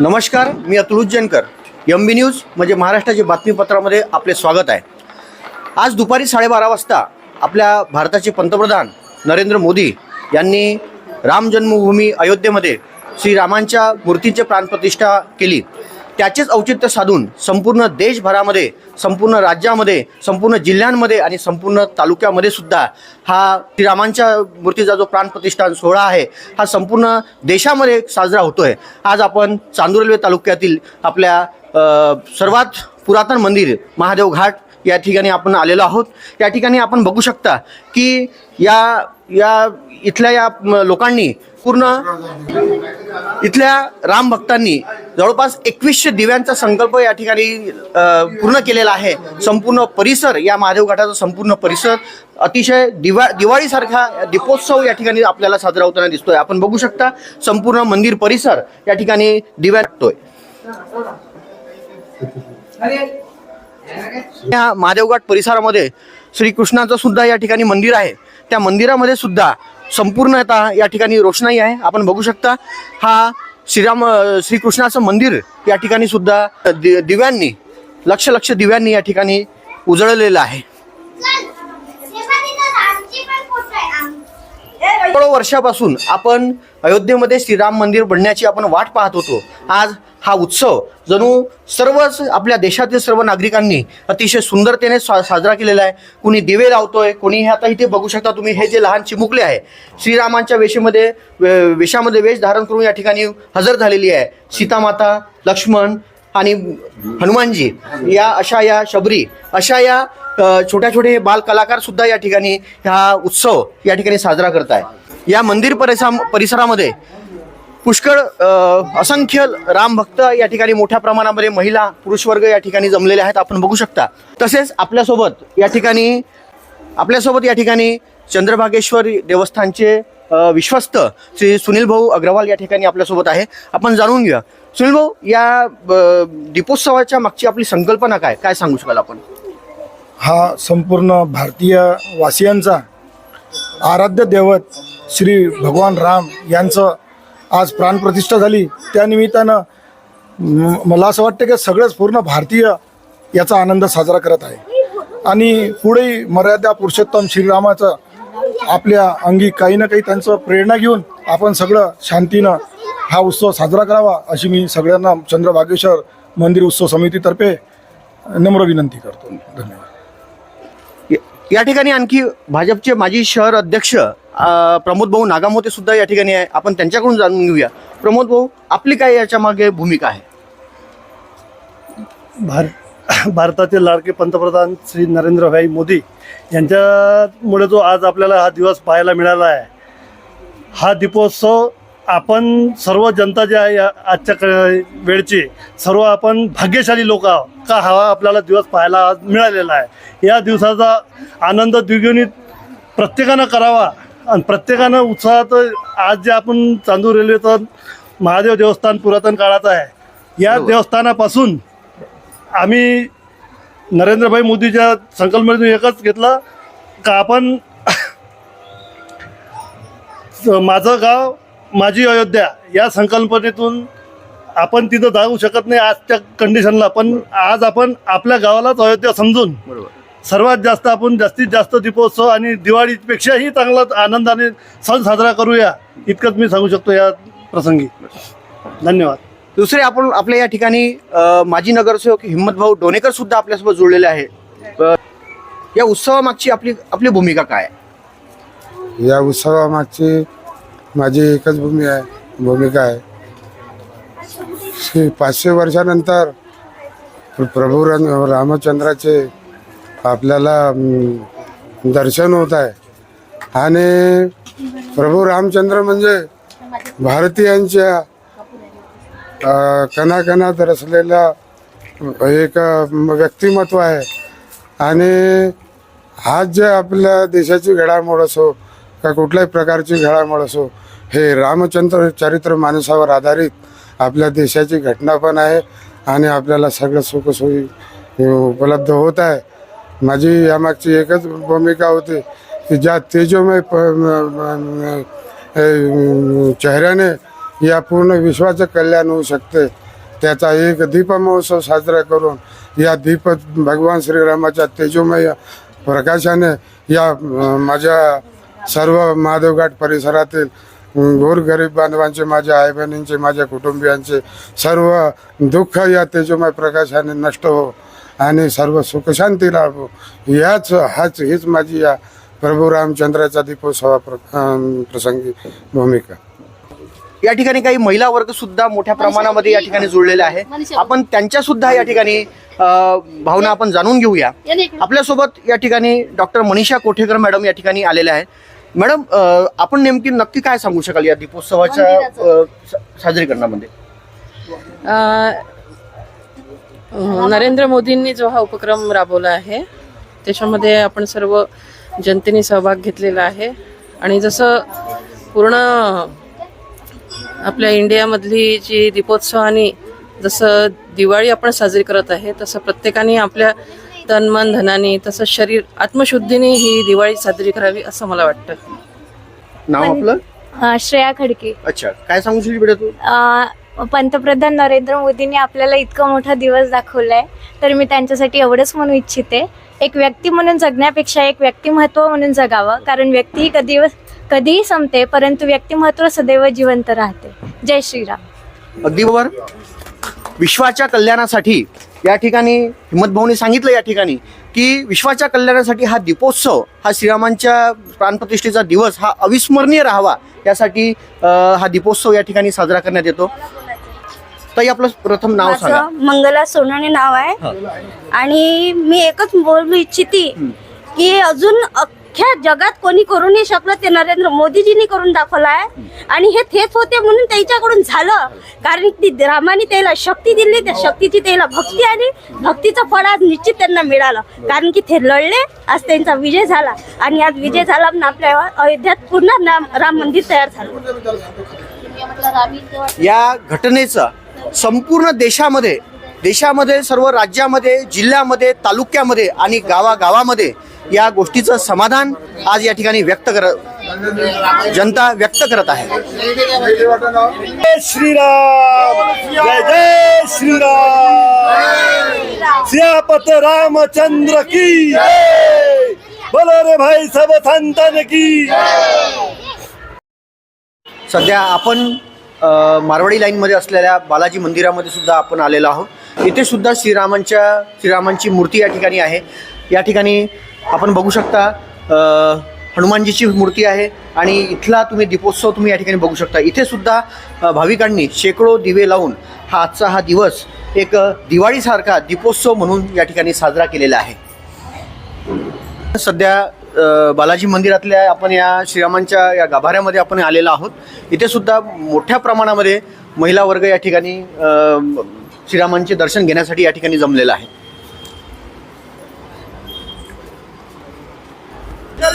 नमस्कार मी Atul Ujjainkar. M B news म्हणजे महाराष्ट्राच्या बातमीपत्रामध्ये आपले स्वागत आहे. आज दुपारी साडेबारा वाजता आपल्या भारताचे पंतप्रधान नरेंद्र मोदी यांनी राम जन्मभूमी अयोध्येमध्ये श्रीरामांच्या मूर्तीचे प्राणप्रतिष्ठा केली. त्याचेच औचित्य साधून संपूर्ण देशभरामध्ये संपूर्ण राज्यामध्ये संपूर्ण जिल्ह्यांमध्ये आणि संपूर्ण तालुक्यामध्ये सुद्धा हा श्रीरामांच्या मूर्तीचा जो प्राणप्रतिष्ठान सोहळा आहे हा संपूर्ण देशामध्ये साजरा होतो आहे आज आपण चांदूर रेल्वे तालुक्यातील आपल्या सर्वात पुरातन मंदिर महादेव घाट या ठिकाणी आपण आलेलो आहोत. या ठिकाणी आपण बघू शकता की या या इथल्या या लोकांनी पूर्ण इथल्या राम भक्तांनी जवळपास एकवीसशे दिव्यांचा संकल्प या ठिकाणी पूर्ण केलेला आहे. संपूर्ण परिसर या महादेव घाटाचा संपूर्ण परिसर अतिशय दिवा दिवाळीसारखा दीपोत्सव या ठिकाणी आपल्याला साजरा होताना दिसतोय. आपण बघू शकता संपूर्ण मंदिर परिसर या ठिकाणी दिव्या टाकतोय. या महादेवघाट परिसरामध्ये श्रीकृष्णाचं सुद्धा या ठिकाणी मंदिर आहे. त्या मंदिरामध्ये सुद्धा संपूर्णतः या ठिकाणी रोषणाई आहे. आपण बघू शकता हा श्रीराम श्रीकृष्णाचं मंदिर या ठिकाणी सुद्धा दि दिव्यांनी लक्ष लक्ष दिव्यांनी या ठिकाणी उजळलेलं आहे. शेकडो वर्षापासून आपण अयोध्येमध्ये श्रीराम मंदिर बनण्याची आपण वाट पाहत होतो. आज हा उत्सव जणू सर्वच आपल्या देशातील सर्व नागरिकांनी अतिशय सुंदरतेने सा साजरा केलेला आहे. कुणी दिवे लावतोय कुणी हे आता इथे बघू शकता तुम्ही हे जे लहान चिमुकले आहे. श्रीरामांच्या वेशीमध्ये वे- वेशामध्ये वेश धारण करून या ठिकाणी हजर झालेली आहे. सीतामाता लक्ष्मण आणि हनुमानजी. या अशा या शबरी अशा या छोट्या छोटे बाल कलाकार सुद्धा या ठिकाणी हा उत्सव या ठिकाणी साजरा करत आहे या मंदिर परिसा परिसरामध्ये पुष्कळ असंख्य राम भक्त या ठिकाणी मोठ्या प्रमाणामध्ये महिला पुरुष वर्ग या ठिकाणी जमलेले आहेत. आपण बघू शकता. तसेच आपल्यासोबत या ठिकाणी आपल्यासोबत या ठिकाणी चंद्रभागेश्वर देवस्थानचे विश्वस्त श्री सुनील भाऊ अग्रवाल या ठिकाणी आपल्यासोबत आहे. आपण जाणून घेऊया. सुनील भाऊ या दीपोत्सवाच्या मागची आपली संकल्पना काय? काय सांगू शकाल आपण? हा संपूर्ण भारतीय वासियांचा आराध्य दैवत श्री भगवान राम यांचं आज प्राणप्रतिष्ठा झाली. त्यानिमित्तानं मला असं वाटतं की सगळेच पूर्ण भारतीय याचा आनंद साजरा करत आहे. आणि पुढेही मर्यादा पुरुषोत्तम श्रीरामाचं आपल्या अंगी काही ना काही त्यांचं प्रेरणा घेऊन आपण सगळं शांतीनं हा उत्सव साजरा करावा अशी मी सगळ्यांना चंद्रभागेश्वर मंदिर उत्सव समितीतर्फे नम्र विनंती करतो. धन्यवाद. या- ठिकाणी आणखी भाजपचे माजी शहर अध्यक्ष प्रमोद भाऊ नागामोते सुद्धा या ठिकाणी आहे. आपण त्यांच्याकडून जाणून घेऊया. प्रमोद भाऊ आपली काय याच्या मागे भूमिका आहे? भार भारताचे लाडके पंतप्रधान श्री नरेंद्रभाई मोदी यांच्यामुळे जो आज आपल्याला हा दिवस पाहायला मिळाला आहे हा दीपोत्सव आपण सर्व जनता जी आहे या आजच्या क- वेळची सर्व आपण भाग्यशाली लोक आहोत. का हा आपल्याला दिवस पाहायला आज मिळालेला आहे या दिवसाचा आनंद द्विगुणित प्रत्येकानं करावा आणि प्रत्येकानं उत्साहात आज जे आपण चांदूर रेल्वेचं महादेव देवस्थान पुरातन काळाचं आहे या. देवस्थानापासून आम्ही नरेंद्रभाई मोदीच्या संकल्पनेतून एकच घेतलं का आपण माझं गाव माझी अयोध्या या संकल्पनेतून आपण तिथं जाऊ शकत नाही आजच्या कंडिशनला पण आज आपण आपल्या गावालाच अयोध्या समजून बरोबर. सर्वात जास्त आपण जास्तीत जास्त दीपोत्सव आणि दिवाळीपेक्षाही चांगला आनंदाने सण साजरा करूया इतकंच मी सांगू शकतो या प्रसंगी. धन्यवाद. दुसरे आपण आपल्या या ठिकाणी माजी नगरसेवक हिम्मत भाऊ डोणेकर सुद्धा आपल्यासोबत जोडलेले आहे. या उत्सवामागची आपली आपली भूमिका काय? या उत्सवामागची माझी एकच भूमी आहे भूमिका आहे. श्री पाचशे वर्षानंतर प्रभू रामचंद्राचे आपल्याला दर्शन होत आहे. आणि प्रभू रामचंद्र म्हणजे भारतीयांच्या कणाकणात रचलेला एक व्यक्तिमत्व आहे. आणि आज जे आपल्या देशाची घडामोड असो का कुठल्याही प्रकारची घडामोड असो हे रामचंद्र चरित्र माणसावर आधारित आपल्या देशाची घटना पण आहे आणि आपल्याला सगळं सुखसोयी उपलब्ध होत आहे. माझी यामागची एकच भूमिका होती की ज्या तेजोमय प- चेहऱ्याने या पूर्ण विश्वाचं कल्याण होऊ शकते. त्याचा एक दीप महोत्सव साजरा करून या दीप भगवान श्रीरामाच्या तेजोमय प्रकाशाने या माझ्या सर्व महादेवघाट परिसरातील गोरगरीब बांधवांचे माझ्या आई बहिणींचे माझ्या कुटुंबियांचे सर्व दुःख या तेजोमय प्रकाशाने नष्ट हो आणि सर्व सुखशांती लाभो. याच हाच हीच माझी या प्रभू रामचंद्राचा दीपोत्सवा प्र प्रसंगी भूमिका. या ठिकाणी काही महिला वर्ग सुद्धा मोठ्या प्रमाणामध्ये या ठिकाणी जुळलेले आहे. आपण त्यांच्या सुद्धा या ठिकाणी भावना आपण जाणून घेऊया. आपल्यासोबत या ठिकाणी डॉक्टर मनीषा कोठेकर मॅडम या ठिकाणी आलेल्या आहेत. मॅडम अ, आपण नेमकी नक्की काय सांगू शकाल या दीपोत्सवाच्या अ, सा- साजरीकरणामध्ये? अ, नरेंद्र मोदींनी जो हा उपक्रम राबवला आहे त्याच्यामध्ये आपण सर्व जनतेने सहभाग घेतलेला आहे. आणि जसं पूर्ण आपल्या इंडियामधली जी दीपोत्सव आणि जसं दिवाळी आपण साजरी करत आहे तसं प्रत्येकाने आपल्या तन मन धनाने तसं शरीर आत्मशुद्धीने ही दिवाळी साजरी करावी असं मला वाटतं. नाव आपलं? अ, श्रेया खडके. अच्छा काय सांगू शकली बेटा तू? अ, पंतप्रधान नरेंद्र मोदींनी आपल्याला इतका मोठा दिवस दाखवलाय तर मी त्यांच्यासाठी एवढंच म्हणू इच्छिते. एक व्यक्ती म्हणून जगण्यापेक्षा एक व्यक्तिमत्व म्हणून जगावं कारण व्यक्ती ही कधी कधीही संपते परंतु व्यक्तिमत्व सदैव जिवंत राहते. जय श्रीराम. अगदी बरोबर. विश्वाच्या कल्याणासाठी या ठिकाणी हिम्मत भाऊनी सांगितलं या ठिकाणी की विश्वाच्या कल्याणासाठी हा दीपोत्सव हा श्रीरामांच्या प्राणप्रतिष्ठेचा दिवस हा अविस्मरणीय राहावा यासाठी हा दीपोत्सव या ठिकाणी साजरा करण्यात येतो. ताई आपलं प्रथम नाव सांगा. मंगला सोनाने नाव आहे. आणि मी एकच बोलू इच्छिते की अजून अख्ख्या जगात कोणी करू नाही शकलं ते नरेंद्र मोदीजींनी करून दाखवलं आहे. आणि हे तेच होते म्हणून त्यांच्याकडून झालं. कारण की रामाने त्याला शक्ती दिली त्या शक्तीची त्याला भक्ती आणि भक्तीचं फळ आज निश्चित त्यांना मिळालं. कारण की ते लढले आज त्यांचा विजय झाला. आणि आज विजय झाला आपल्या अयोध्यात पुन्हा राम राम मंदिर तयार झालं. या घटनेचा संपूर्ण देशामध्ये देशामध्ये सर्व राज्यामध्ये जिल्ह्यामध्ये तालुक्यामध्ये आणि गावागावामध्ये या गोष्टीचं समाधान आज या ठिकाणी व्यक्त करत जनता व्यक्त करत आहे. जय श्रीराम जय जय श्रीराम. सियापत रामचंद्र की बोलो रे भाई सब संतन की सध्या आपण मारवाडी लाईनमध्ये असलेल्या बालाजी मंदिरामध्ये सुद्धा आपण आलेलो आहोत. इथे सुद्धा श्रीरामांच्या श्रीरामांची मूर्ती या ठिकाणी आहे. या ठिकाणी आपण बघू शकता हनुमानजीची मूर्ती आहे आणि इथला तुम्ही दीपोत्सव तुम्ही या ठिकाणी बघू शकता. इथे सुद्धा भाविकांनी शेकडो दिवे लावून हा आजचा हा दिवस एक दिवाळीसारखा दीपोत्सव म्हणून या ठिकाणी साजरा केलेला आहे. सध्या बालाजी मंदिरातल्या आपण या श्रीरामांच्या या गाभाऱ्यामध्ये आपण आलेलो आहोत. इथे सुद्धा मोठ्या प्रमाणामध्ये महिला वर्ग या ठिकाणी श्रीरामांचे दर्शन घेण्यासाठी या ठिकाणी जमलेला आहे.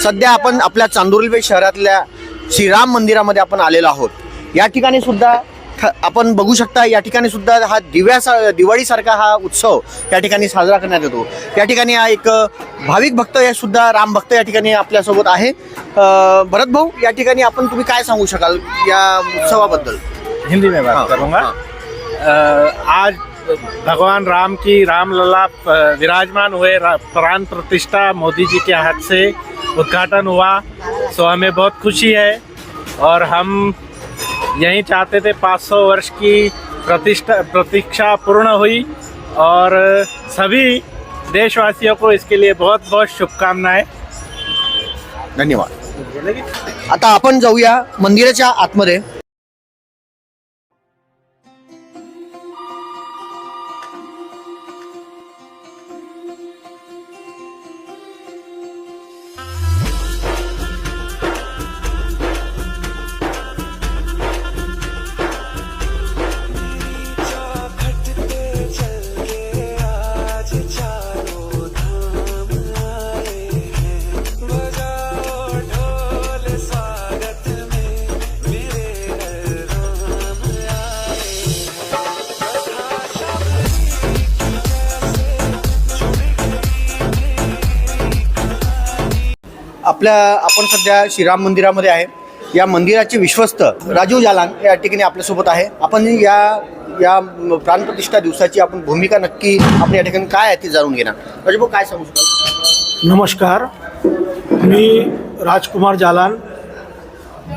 सध्या आपण आपल्या चांदुर्ली शहरातल्या श्रीराम मंदिरामध्ये आपण आलेलो आहोत. या ठिकाणी सुद्धा आपण बघू शकता या ठिकाणी सुद्धा हा दिव्यासा दिवाळीसारखा हा उत्सव या ठिकाणी साजरा करण्यात येतो. या ठिकाणी हा एक भाविक भक्त या सुद्धा राम भक्त या ठिकाणी आपल्यासोबत आहे. भरत भाऊ या ठिकाणी आपण तुम्ही काय सांगू शकाल या उत्सवाबद्दल? हिंदी में बात करूंगा। आज भगवान राम की रामलला विराजमान हुए प्राण प्रतिष्ठा मोदी जी के हाथ से उद्घाटन हुआ। सो हमें बहुत खुशी है और हम यही चाहते थे 500 वर्ष की प्रतिष्ठा प्रतीक्षा पूर्ण हुई और सभी देशवासियों को इसके लिए बहुत बहुत शुभकामनाएं। धन्यवाद। आता आपण जाऊया मंदिराच्या आतमध्ये. आपल्या आपण सध्या श्रीराम मंदिरामध्ये आहे. या मंदिराचे विश्वस्त राजीव जालान या ठिकाणी आपल्यासोबत आहे. आपण या या प्राणप्रतिष्ठा दिवसाची आपण भूमिका नक्की आपण या ठिकाणी काय आहे ती जाणून घेणार. राजभाऊ काय सांगू शकतो नमस्कार. मी राजकुमार जालान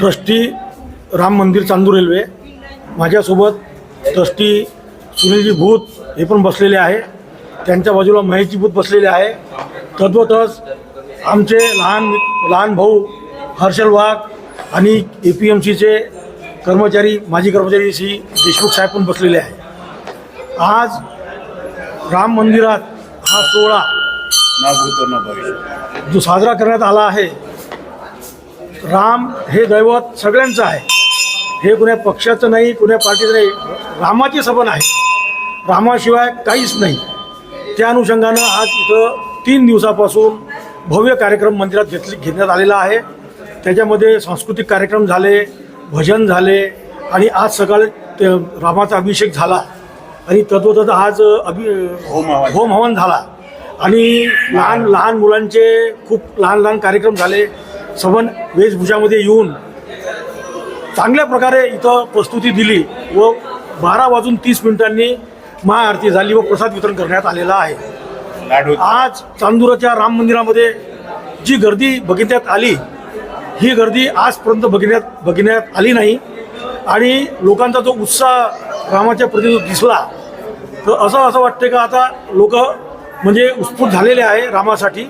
ट्रस्टी राम मंदिर चांदूर रेल्वे. माझ्यासोबत ट्रस्टी सुनीलजी भूत हे पण बसलेले आहे. त्यांच्या बाजूला महेशजी भूत बसलेले आहे. तद्वतच आमचे लहान लहान भाऊ हर्षल वाघ आणि ए पी एम सीचे कर्मचारी माजी कर्मचारी श्री देशमुख साहेब पण बसलेले आहे आज राम मंदिरात हा सोहळा जो साजरा करण्यात आला आहे राम हे दैवत सगळ्यांचं आहे. हे कुण्या पक्षाचं नाही कुण्या पार्टीचं नाही रामाची सपन आहे रामाशिवाय काहीच नाही. त्या अनुषंगानं आज इथं तीन दिवसापासून भव्य कार्यक्रम मंदिरात घेतले घेण्यात आलेला आहे. त्याच्यामध्ये सांस्कृतिक कार्यक्रम झाले भजन झाले आणि आज सकाळी ते रामाचा अभिषेक झाला. आणि तद्वतच आज अभि होम हवन झाला. आणि लहान लहान मुलांचे खूप लहान लहान कार्यक्रम झाले. सबन वेशभूषामध्ये येऊन चांगल्या प्रकारे इथं प्रस्तुती दिली व बारा वाजून तीस मिनिटांनी महाआरती झाली व प्रसाद वितरण करण्यात आलेला आहे. आज चांदुराच्या राम मंदिरामध्ये जी गर्दी बघितण्यात आली ही गर्दी आजपर्यंत बघण्यात बघण्यात आली नाही. आणि लोकांचा जो उत्साह रामाच्या प्रति जो दिसला तर असं असं वाटतं का आता लोक म्हणजे उत्स्फूर्त झालेले आहे रामासाठी.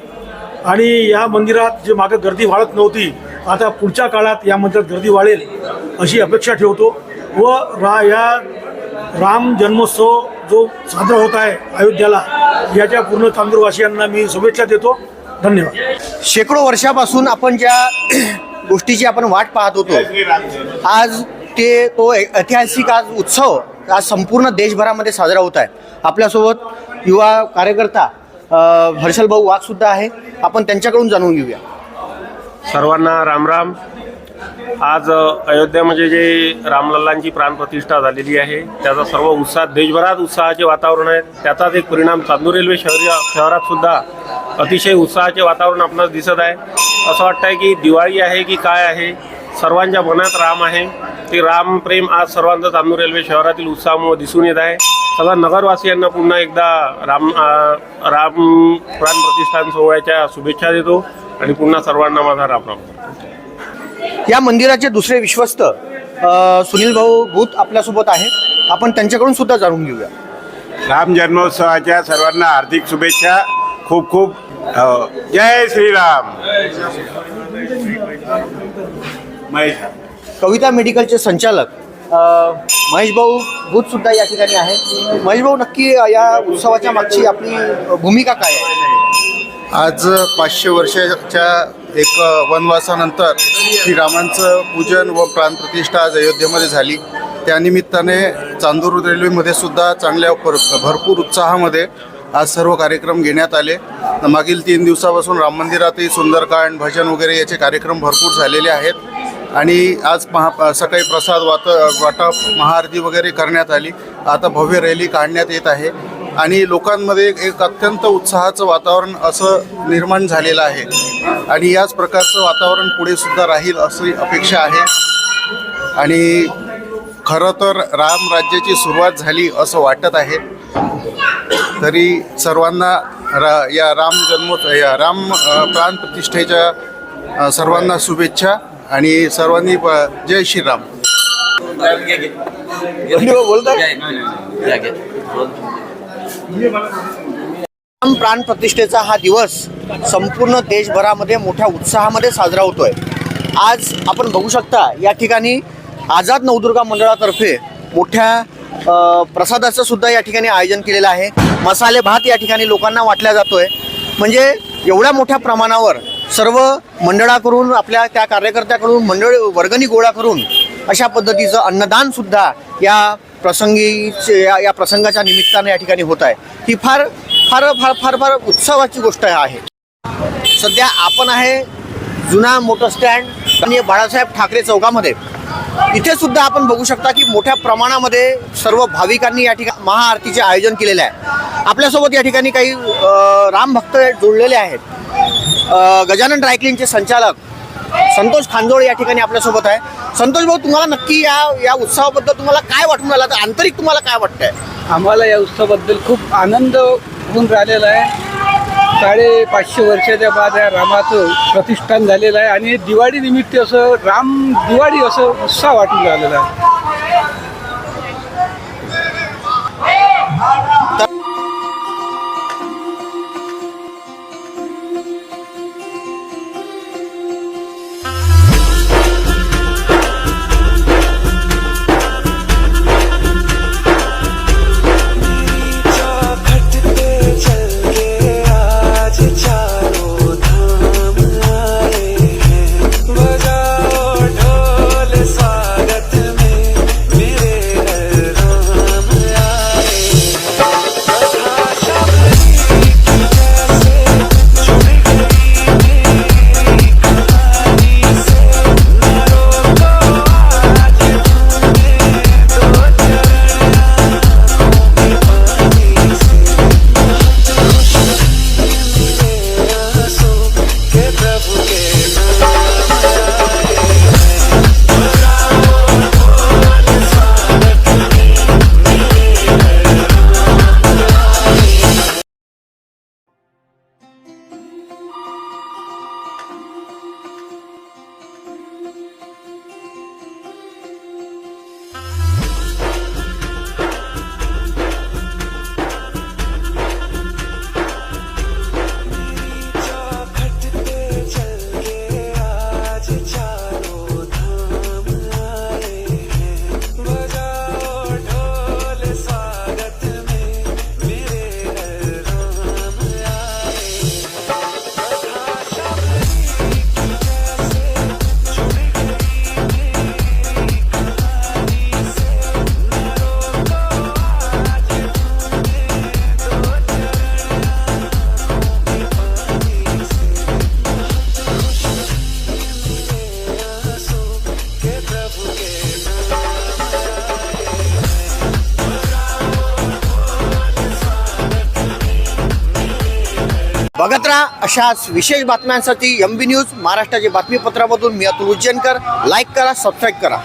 आणि या मंदिरात जे मागं गर्दी वाढत नव्हती आता पुढच्या काळात या मंदिरात गर्दी वाढेल अशी अपेक्षा ठेवतो. व रा या राम जन्मोत्सव जो साजरा होत आहे अयोध्याला याच्या पूर्ण चांदूरवासियांना मी शुभेच्छा देतो. धन्यवाद. शेकडो वर्षापासून आपण ज्या गोष्टीची आपण वाट पाहत होतो आज ते तो ऐतिहासिक आज उत्सव आज संपूर्ण देशभरामध्ये साजरा होत आहे. आपल्यासोबत युवा कार्यकर्ता हर्षल भाऊ वाघ सुद्धा आहे. आपण त्यांच्याकडून जाणून घेऊया. सर्वांना रामराम. आज अयोध्यामध्ये म्हणजे जे रामलल्लांची प्राणप्रतिष्ठा झालेली आहे त्याचा सर्व उत्साह देशभरात उत्साहाचे वातावरण आहे. त्याचाच एक परिणाम चांदूर रेल्वे शहरी शहरात सुद्धा अतिशय उत्साहाचे वातावरण आपणास दिसत आहे. असं वाटतं आहे की दिवाळी आहे की काय आहे सर्वांच्या मनात राम आहे. ते राम प्रेम आज सर्वांचं चांदूर रेल्वे शहरातील उत्साहामुळे दिसून येत आहे. सगळ्या नगरवासियांना पुन्हा एकदा राम राम राम प्राणप्रतिष्ठान सोहळ्याच्या शुभेच्छा देतो. आणि पुन्हा सर्वांना माझा राम राम. या मंदिराचे दुसरे विश्वस्त सुनील भाऊ भूत आपल्यासोबत आहेत. आपण त्यांच्याकडून सुद्धा जाणून घेऊया. राम जन्मोत्सवाच्या सर्वांना हार्दिक शुभेच्छा. खूप खूप जय श्रीराम. महेश. कविता मेडिकलचे संचालक महेश भाऊ भूत सुद्धा या ठिकाणी आहे महेश भाऊ नक्की या उत्सवाच्या मागची आपली भूमिका काय आहे? आज पाचशे वर्षाच्या एक वनवासानंतर श्रीरामांचं पूजन व प्राणप्रतिष्ठा आज अयोध्येमध्ये झाली. त्यानिमित्ताने चांदूर रेल्वेमध्ये सुद्धा चांगल्या भर भरपूर उत्साहामध्ये आज सर्व कार्यक्रम घेण्यात आले. मागील तीन दिवसापासून राम मंदिरातही सुंदरकांड भजन वगैरे याचे कार्यक्रम भरपूर झालेले आहेत. आणि आज महा सकाळी प्रसाद वाट वाटप महाआरती वगैरे करण्यात आली. आता भव्य रॅली काढण्यात येत आहे. आणि लोकांमध्ये एक अत्यंत उत्साहाचं वातावरण असं निर्माण झालेलं आहे. आणि याच प्रकारचं वातावरण पुढे सुद्धा राहील अशी अपेक्षा आहे. आणि खरं तर राम राज्याची सुरुवात झाली असं वाटत आहे. तरी सर्वांना रा या राम जन्मोत्सव या राम अ, प्राणप्रतिष्ठेच्या अ, सर्वांना शुभेच्छा आणि सर्वांनी प- जय श्रीराम. राम प्राण प्रतिष्ठेचा हा दिवस संपूर्ण देशभरामध्ये मोठ्या उत्साहामध्ये साजरा होतोय. आज आपण बघू शकता या ठिकाणी आझाद नवदुर्गा मंडळातर्फे मोठ्या प्रसादाचं सुद्धा या ठिकाणी आयोजन केलेलं आहे. मसाले भात या ठिकाणी लोकांना वाटला जातोय. म्हणजे एवढ्या मोठ्या प्रमाणावर सर्व मंडळाकडून आपल्या त्या कार्यकर्त्याकडून मंडळ वर्गणी गोळा करून अशा पद्धतीचं अन्नदान सुद्धा या प्रसंगीचे या या प्रसंगाच्या निमित्तानं या ठिकाणी होत आहे. ही फार फार फार फार फार उत्सवाची गोष्ट आहे. सध्या आपण आहे जुना मोटर स्टँड आणि बाळासाहेब ठाकरे चौकामध्ये. इथे सुद्धा आपण बघू शकता की मोठ्या प्रमाणामध्ये सर्व भाविकांनी या ठिकाणी महाआरतीचे आयोजन केलेले आहे. आपल्यासोबत या ठिकाणी काही रामभक्त राम भक्त जोडलेले आहेत. गजानन ड्रायक्लिनचे संचालक संतोष खांजोळ या ठिकाणी आपल्यासोबत आहे. संतोष भाऊ तुम्हाला नक्की या या उत्सवाबद्दल तुम्हाला काय वाटून राहिलं? तर आंतरिक तुम्हाला काय वाटतंय? आम्हाला या उत्सवाबद्दल खूप आनंद होऊन राहिलेला आहे. साडेपाचशे वर्षाच्या बाद या रामाचं प्रतिष्ठान झालेलं आहे आणि दिवाळी निमित्त असं राम दिवाळी असं उत्साह वाटून राहिलेला आहे. राहा अशाच विशेष बातम्यांसाठी एम बी न्यूज महाराष्ट्राच्या बातमीपत्रामधून मी अतुल उज्जैनकर. लाईक करा सबस्क्राईब करा.